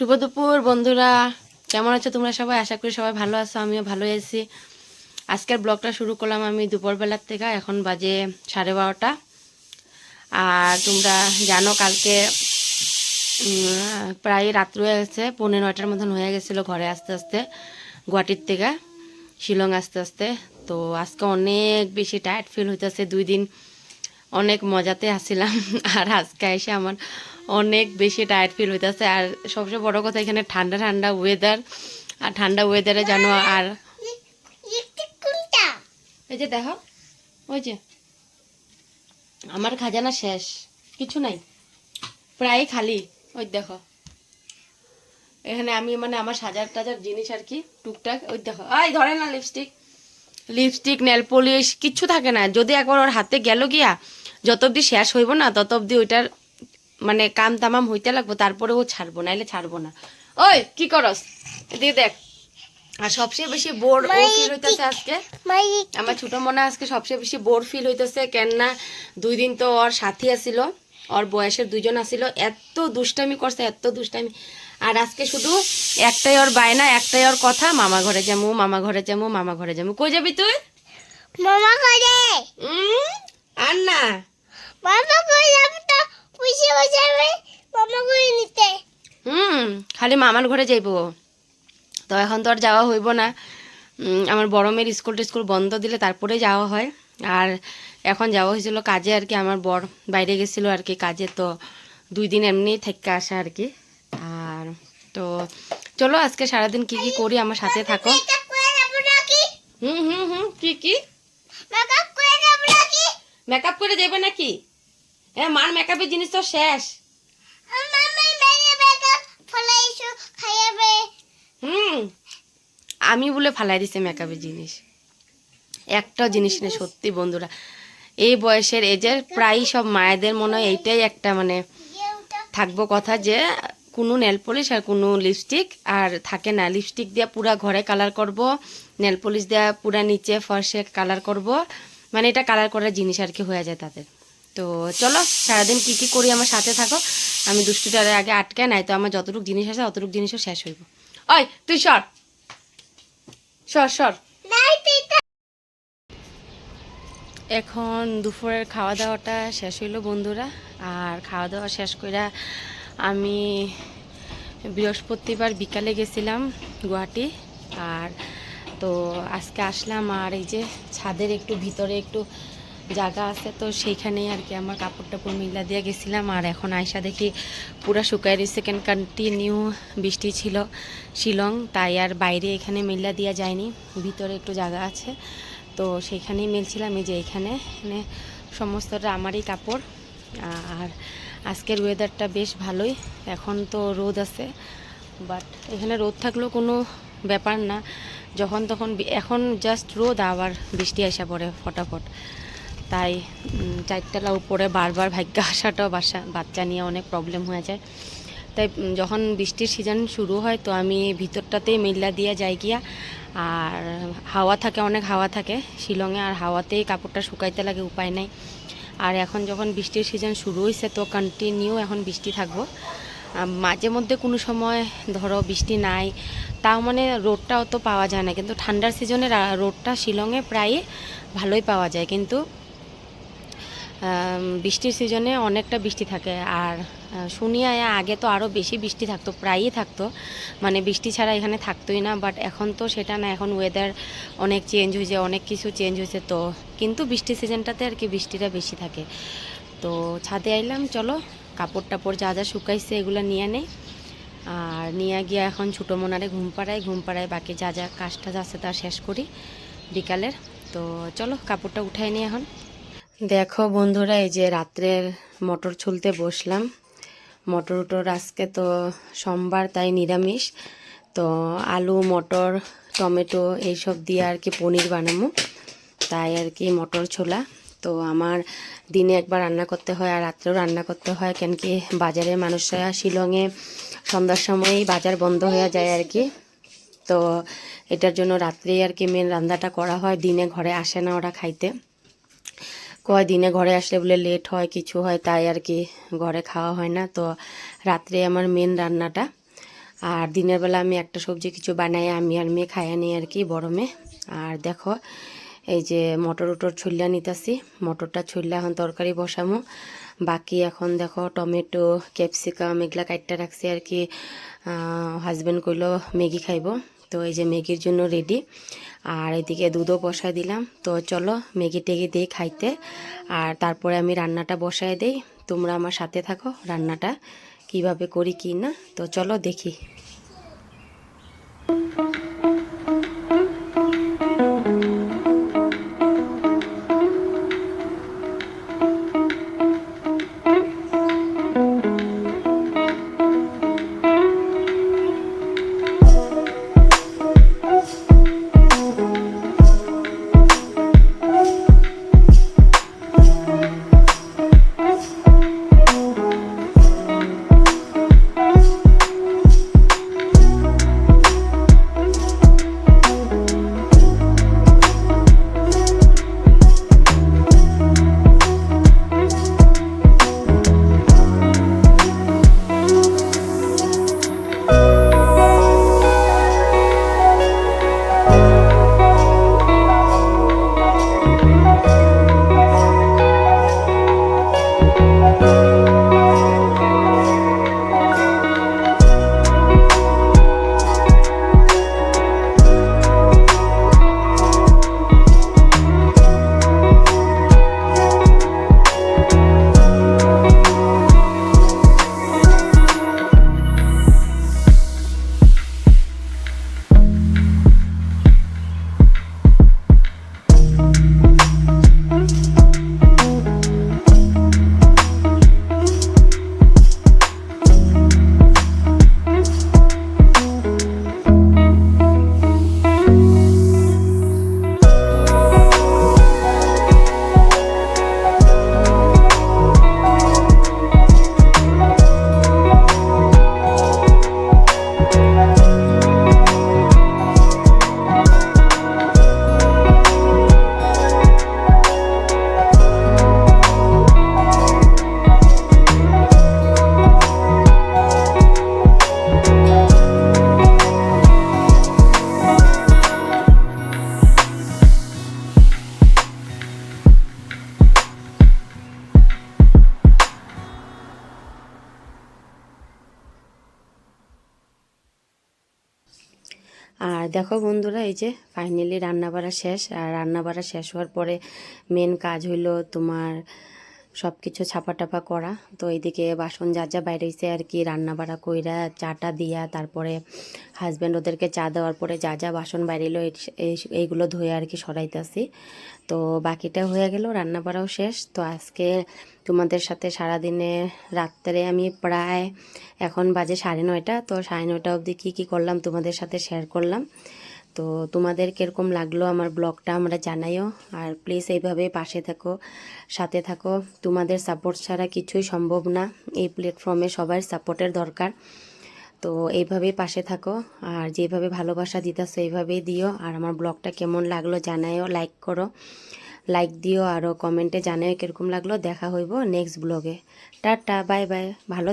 শুভ দুপুর, বন্ধুরা। কেমন আছো তোমরা সবাই? আশা করি সবাই ভালো আছো, আমিও ভালো আছি। আজকের ব্লগটা শুরু করলাম আমি দুপুরবেলার থেকে, এখন বাজে সাড়ে বারোটা। আর তোমরা জানো কালকে প্রায় রাত্র হয়ে গেছে, পৌনে নয়টার মতন হয়ে গেছিল ঘরে আস্তে আস্তে, গুয়াহাটির থেকে, শিলং আস্তে আস্তে। তো আজকে অনেক বেশি টায়ার্ড ফিল হইতেছে, দুই দিন অনেক মজাতে আসছিলাম আর আজকে এসে আমার অনেক বেশি টায়ার্ড ফিল হইতেছে। আর সবচেয়ে বড় কথা এখানে ঠান্ডা ঠান্ডা ওয়েদার আর ঠান্ডা ওয়েদারে জানো আর এই যে দেখো, ওই যে। আমার খাজানা শেষ, কিছু নাই। প্রায় খালি। ওই দেখো। এখানে আমি মানে আমার সাজার টাজার জিনিস আর কি, টুকটাক, ওই দেখো। আই ধরে না লিপস্টিক লিপস্টিক নেল পলিশ কিচ্ছু থাকে না। যদি একবার ওর হাতে গেল গিয়া, যত অব্দি শেষ হইব না, তত অব্দি ওইটার মানে কাম তামাম হইতে লাগবো তারপরে ও ছাড়বো নাইলে ছাড়বো না। ওই কি করস? এদিকে দেখ। আর সবচেয়ে বেশি বোর ও ফিল হইতেছে আজকে। আমার ছোট মনে আজকে সবচেয়ে বেশি বোর ফিল হইতেছে কেননা দুই দিন তো ওর সাথী আসিল ওর বয়সের দুইজন আসিল। এত দুষ্টামি করছে এত দুষ্টামি। আর আজকে শুধু একটাই ওর বায়না একটাই ওর কথা মামা ঘরে যাব মামা ঘরে যাব মামা ঘরে যাব কই যাবি তুই? মামা উম, আর না মামা যাব তো। বসাবে মামা করে নিতে। হুম খালি মামার ঘরে যাইবো। তো এখন তো আর যাওয়া হইব না। আমার বড় মেয়ের স্কুল টিস্কুল বন্ধ দিলে তারপরে যাওয়া হয়। আর এখন যাওয়া হয়েছিল কাজে আর কি আমার বর বাইরে গেছিল আর কি কাজে তো দুই দিন এমনি থেকে আসা আর কি। আর তো চলো আজকে সারাদিন কি কি করি আমার সাথে থাকো। হুম হুম হুম কি কি? মেকআপ করে যাব নাকি মেকআপ করে যাবে নাকি হ্যাঁ মার মেকআপের জিনিস তো শেষ। হুম, আমি বলে ফালাই দিছে মেকআপের জিনিস। একটা জিনিস নেই সত্যি বন্ধুরা, এই বয়সের এজের প্রায় সব মায়েদের মনে হয় এইটাই একটা মানে থাকব কথা যে কোনো নেল পলিশ আর কোনো লিপস্টিক আর থাকে না লিপস্টিক দিয়ে পুরা ঘরে কালার করব নেল পলিশ দিয়ে পুরা নিচে ফর্সে কালার করব। মানে এটা কালার করার জিনিস আর কি হয়ে যায় তাদের। তো চলো, সারাদিন কি কি করি আমার সাথে থাকো। আমি দুষ্টুটার আগে আটকে নাই তো আমার যতটুকু জিনিস আছে, অতটুকু জিনিসও শেষ হইব। ওই, তুই সর। সর সর। এখন দুপুরের খাওয়া দাওয়াটা শেষ হইল বন্ধুরা, আর খাওয়া দাওয়া শেষ করে আমি বৃহস্পতিবার বিকালে গেছিলাম গুয়াহাটি, আর তো আজকে আসলাম আর এই যে ছাদের একটু ভিতরে একটু জায়গা আছে, তো সেইখানেই আর কি আমার কাপড় টাপড় মিলা দিয়ে গেছিলাম। আর এখন আয়সা দেখি পুরা শুকাই রয়েছে কেন কন্টিনিউ বৃষ্টি ছিল শিলং, তাই আর বাইরে এখানে মিল্লা দেওয়া যায়নি ভিতরে একটু জায়গা আছে। তো সেইখানেই মেলছিলাম, এই যে এখানে এখানে সমস্তটা আমারই কাপড়। আর আজকের ওয়েদারটা বেশ ভালোই, এখন তো রোদ আছে বাট এখানে রোদ থাকলেও কোনো ব্যাপার না। যখন তখন এখন জাস্ট রোদ, আবার বৃষ্টি আসা পড়ে, ফটাফট। তাই চারতলা উপরে বারবার ভাগ্য আসাটাও বাসা, বাচ্চা নিয়ে অনেক প্রবলেম হয়ে যায়। তাই যখন বৃষ্টির সিজন শুরু হয় তো আমি ভিতরটাতেই মিল্লা দিয়ে যাই গিয়া। আর হাওয়া থাকে, অনেক হাওয়া থাকে, শিলংয়ে আর হাওয়াতেই কাপড়টা শুকাইতে লাগে, উপায় নাই। আর এখন যখন বৃষ্টির সিজন শুরু হয়েছে তো কন্টিনিউ এখন বৃষ্টি থাকব। মাঝে মধ্যে কোনো সময় ধরো বৃষ্টি নাই, তাও মানে রোদটা অত পাওয়া যায় না। কিন্তু ঠান্ডার সিজনে রোডটা শিলংয়ে প্রায় ভালোই পাওয়া যায়। কিন্তু বৃষ্টির সিজনে অনেকটা বৃষ্টি থাকে। আর আহ, শুনি আয়া আগে তো আরও বেশি বৃষ্টি থাকতো প্রায়ই থাকতো। মানে বৃষ্টি ছাড়া এখানে থাকতোই না বাট এখন তো সেটা না এখন ওয়েদার অনেক চেঞ্জ হয়েছে অনেক কিছু চেঞ্জ হয়েছে তো। কিন্তু বৃষ্টির সিজনটাতে আর কি বৃষ্টিটা বেশি থাকে। তো ছাদে আইলাম চলো কাপড় টাপড় যা যা শুকাইছে এগুলো নিয়ে নেই। আর নিয়ে গিয়ে এখন ছোটো মোনারে ঘুম পাড়াই ঘুম পাড়ায় বাকি যা যা কাজ টাজ আছে তা শেষ করি বিকালের। তো চলো কাপড়টা উঠাই নিই এখন। দেখো বন্ধুরা, এই যে রাত্রের মটর ছুলতে বসলাম। মটর উটর আজকে তো সোমবার, তাই নিরামিষ। তো আলু, মটর, টমেটো এইসব দিয়ে আর কি পনির বানাবো। তাই আর কি মটর ছোলা। তো আমার দিনে একবার রান্না করতে হয় আর রাত্রেও রান্না করতে হয়, কেন কি বাজারের মানুষরা শিলংয়ে সন্ধ্যার সময়ই বাজার বন্ধ হয়ে যায় আর কি। তো এটার জন্য রাত্রেই আর কি মেন রান্নাটা করা হয়। দিনে ঘরে আসে না ওরা খাইতে। কয় দিনে ঘরে আসলে বলে লেট হয়, কিছু হয়, তাই আর কি ঘরে খাওয়া হয় না। তো রাত্রে আমার মেন রান্নাটা, আর দিনের বেলা আমি একটা সবজি কিছু বানাই, আমি আর মেয়ে খাইয়া নিই আর কি বড় মেয়ে। আর দেখো, এই যে মটর উটর ছুল্লা নিতাছি, মটরটা ছুল্লা এখন তরকারি বসামো। বাকি এখন দেখো টমেটো, ক্যাপসিকাম, এগুলা কাটটা রাখছি আর কি। হাজব্যান্ড কইলো ম্যাগি খাইব। তো এই যে ম্যাগির জন্য রেডি আর এদিকে দুধও বসায় দিলাম। তো চলো ম্যাগি টেগি দিই খাইতে। আর তারপরে আমি রান্নাটা বসায় দেই। তোমরা আমার সাথে থাকো রান্নাটা, কীভাবে করি কি না। তো চলো দেখি। দেখো বন্ধুরা, এই যে ফাইনালি রান্না বাড়া শেষ, আর রান্না বাড়া শেষ হওয়ার পরে মেন কাজ হইল তোমার সব কিছু ছাপা টাপা করা। তো এইদিকে বাসন যা যা বাইরে হয়েছে আর কি রান্না বাড়া কইরা চাটা দিয়া, তারপরে হাজব্যান্ড ওদেরকে চা দেওয়ার পরে যা যা বাসন বাইরে এলো এই- এই- এইগুলো ধুয়ে আর কি সরাইতেছি। তো বাকিটা হয়ে গেল রান্না বাড়াও শেষ। তো আজকে তোমাদের সাথে সারাদিনে রাত্রে আমি প্রায় এখন বাজে সাড়ে নয়টা। তো সাড়ে নয়টা অবধি কী কী করলাম তোমাদের সাথে শেয়ার করলাম। তো তোমাদের কীরকম লাগল আমার ব্লগটা আমরা জানাইও। আর প্লিজ এইভাবে পাশে থাকো, সাথে থাকো। তোমাদের সাপোর্ট ছাড়া কিছুই সম্ভব না। এই প্ল্যাটফর্মে সবার সাপোর্টের দরকার। তো এইভাবেই পাশে থাকো। আর যেভাবে ভালোবাসা দিতেছো এইভাবেই দিও। আর আমার ব্লগটা কেমন লাগল জানাইও লাইক করো। লাইক দিও। আরও কমেন্টে জানাইও কীরকম লাগল। দেখা হইব নেক্সট ব্লগে টাটা বাই বাই ভালো